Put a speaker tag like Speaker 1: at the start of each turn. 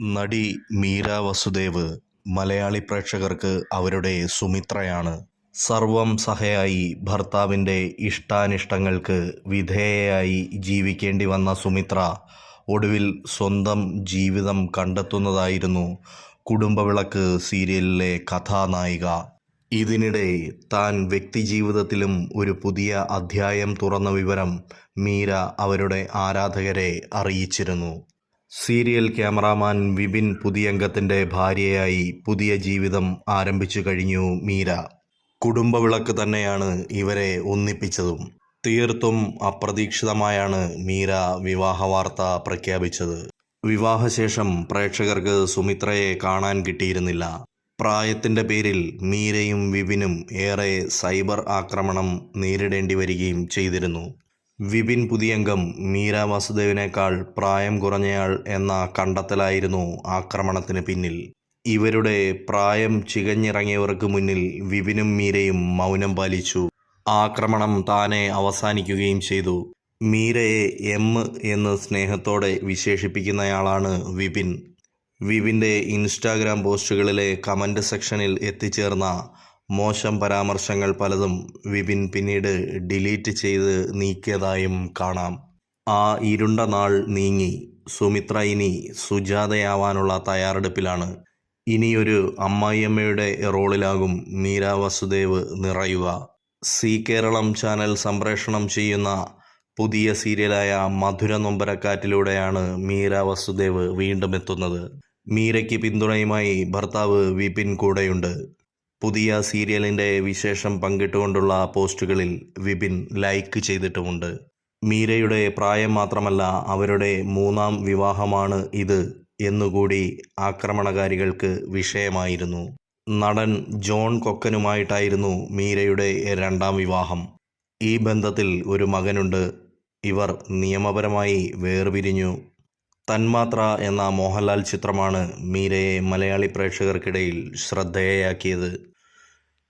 Speaker 1: നടി മീര വസുദേവ് മലയാളി പ്രേക്ഷകർക്ക് അവരുടെ സുമിത്രയാണ്. സർവം സഹയായി ഭർത്താവിന്റെ ഇഷ്ടാനിഷ്ടങ്ങൾക്ക് വിധേയയായി ജീവിക്കേണ്ടി വന്ന സുമിത്ര ഒടുവിൽ സ്വന്തം ജീവിതം കണ്ടെത്തുന്നതായിരുന്നു കുടുംബവിളക്ക് സീരിയലിലെ കഥാനായിക. ഇതിനിടെ താൻ വ്യക്തിജീവിതത്തിലും ഒരു പുതിയ അധ്യായം തുറന്ന വിവരം മീര അവരുടെ ആരാധകരെ അറിയിച്ചിരുന്നു. സീരിയൽ ക്യാമറാമാൻ വിപിൻ പുതിയംഗത്തിന്റെ ഭാര്യയായി പുതിയ ജീവിതം ആരംഭിച്ചു കഴിഞ്ഞു മീര. കുടുംബവിളക്ക് തന്നെയാണ് ഇവരെ ഒന്നിപ്പിച്ചതും. തീർത്തും അപ്രതീക്ഷിതമായാണ് മീര വിവാഹ വാർത്ത പ്രഖ്യാപിച്ചത്. വിവാഹശേഷം പ്രേക്ഷകർക്ക് സുമിത്രയെ കാണാൻ കിട്ടിയിരുന്നില്ല. പ്രായത്തിന്റെ പേരിൽ മീരയും വിപിനും ഏറെ സൈബർ ആക്രമണം നേരിടേണ്ടി വരികയും ചെയ്തിരുന്നു. വിപിൻ പുതിയംഗം മീര വാസുദേവിനേക്കാൾ പ്രായം കുറഞ്ഞയാൾ എന്ന കണ്ടെത്തലായിരുന്നു ആക്രമണത്തിന് പിന്നിൽ. ഇവരുടെ പ്രായം ചികഞ്ഞിറങ്ങിയവർക്ക് മുന്നിൽ വിപിനും മീരയും മൗനം പാലിച്ചു. ആക്രമണം താനെ അവസാനിക്കുകയും ചെയ്തു. മീരയെ എം എന്ന് സ്നേഹത്തോടെ വിശേഷിപ്പിക്കുന്നയാളാണ് വിപിൻ. വിപിന്റെ ഇൻസ്റ്റാഗ്രാം പോസ്റ്റുകളിലെ കമന്റ് സെക്ഷനിൽ എത്തിച്ചേർന്ന മോശം പരാമർശങ്ങൾ പലതും വിപിൻ പിന്നീട് ഡിലീറ്റ് ചെയ്ത് നീക്കിയതായും കാണാം. ആ ഇരുണ്ട നാൾ നീങ്ങി. സുമിത്ര ഇനി സുജാതയാവാനുള്ള തയ്യാറെടുപ്പിലാണ്. ഇനിയൊരു അമ്മായിയമ്മയുടെ റോളിലാകും മീര വസുദേവ് നിറയുക. സി കേരളം ചാനൽ സംപ്രേഷണം ചെയ്യുന്ന പുതിയ സീരിയലായ മധുര നൊമ്പരക്കാറ്റിലൂടെയാണ് മീര വസുദേവ് വീണ്ടും എത്തുന്നത്. മീരയ്ക്ക് പിന്തുണയുമായി ഭർത്താവ് വിപിൻ കൂടെയുണ്ട്. പുതിയ സീരിയലിന്റെ വിശേഷം പങ്കിട്ടുകൊണ്ടുള്ള പോസ്റ്റുകളിൽ വിപിൻ ലൈക്ക് ചെയ്തിട്ടുമുണ്ട്. മീരയുടെ പ്രായം മാത്രമല്ല അവരുടെ മൂന്നാം വിവാഹമാണ് ഇത് എന്നുകൂടി ആക്രമണകാരികൾക്ക് വിഷയമായിരുന്നു. നടൻ ജോൺ കൊക്കനുമായിട്ടായിരുന്നു മീരയുടെ രണ്ടാം വിവാഹം. ഈ ബന്ധത്തിൽ ഒരു മകനുണ്ട്. ഇവർ നിയമപരമായി വേർപിരിഞ്ഞു. തന്മാത്ര എന്ന മോഹൻലാൽ ചിത്രമാണ് മീരയെ മലയാളി പ്രേക്ഷകർക്കിടയിൽ ശ്രദ്ധേയയാക്കിയത്